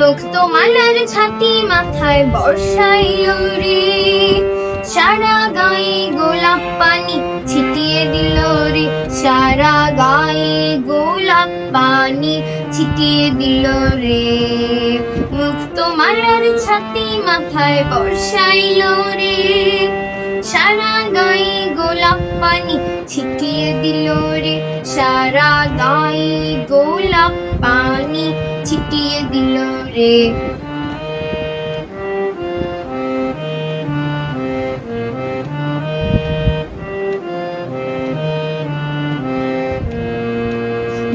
মুক্ত মালার ছাতি মাথায় বর্ষাইল রে সারা গায়ে গোলাপ পানি ছিটিয়ে দিল রে। সারা গায়ে গোলাপ পানি ছিটিয়ে দিল রে। মুক্ত মালার ছাতি মাথায় বর্ষাইল রে সারা গায়ে গোলাপ পানি ছিটিয়ে দিল রে। সারা গায়ে গোলাপ পানি ছিটিয়ে দিল রে।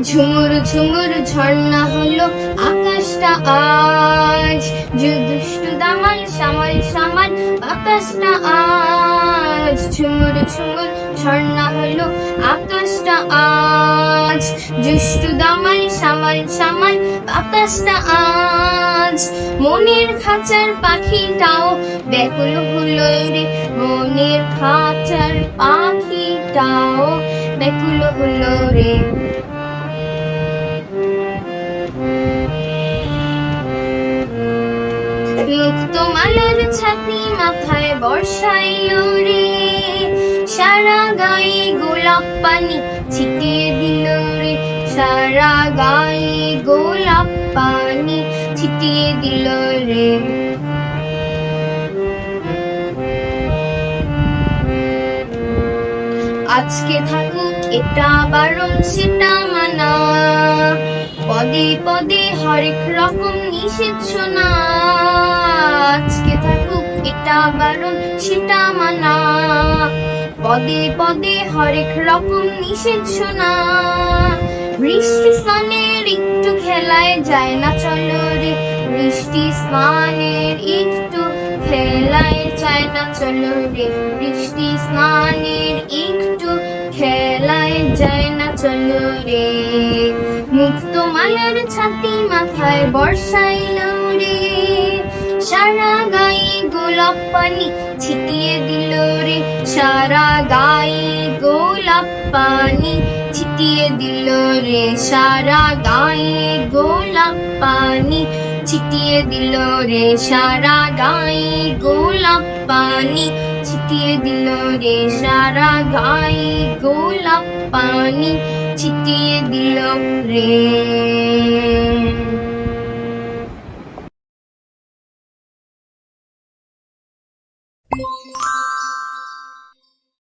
ঝুমুর ঝুমুর ঝর্ণা হলো আকাশটা আজ। যে দামাল সামাল সামাল আকাশটা আজ। ঝুমুর ঝুমুর ঝর্ণা হলো আকাশটা আজ। দুষ্টু দামাল সামাল সামাল আকাশটা আজ। মনের খাঁচার পাখিটাও ব্যাকুল হলো রে, মনের খাঁচার পাখিটাও ব্যাকুল হলো রে। মুক্ত মালার ছাতি মাথায় বর্ষাইল রে। সারা গায়ে গোলাপ পানি ছিটিয়ে দিল রে। সারা গায়ে গোলাপ পানি ছিটিয়ে দিল রে। আজকে থাকুক এটা বারণ, সেটা মানা। পদে পদে হরেক রকম নিষেধ শোনা। আজকে থাকুক এটা বারণ, সেটা মানা। পদে পদে হরেক রকম নিষেধ শোনা। বৃষ্টি স্নানের একটু খেলায় যায় না চলো রে। বৃষ্টি স্নানের একটু খেলায় যায় না চলো রে। বৃষ্টি স্নানের একটু খেলায় যায় না চলো রে। মুক্ত মালার ছাতি মাথায় বর্ষাইল রে। সারা গায়ে গোলাপ পানি ছিটিয়ে দিল রে। সারা গায়ে গোলাপ পানি ছিটিয়ে দিল রে সারা গায়ে গোলাপ পানি। ছিটিয়ে দিল রে সারা গায়ে গোলাপ পানি। ছিটিয়ে দিল রে সারা গায়ে গোলাপ পানি। ছিটিয়ে দিল রে।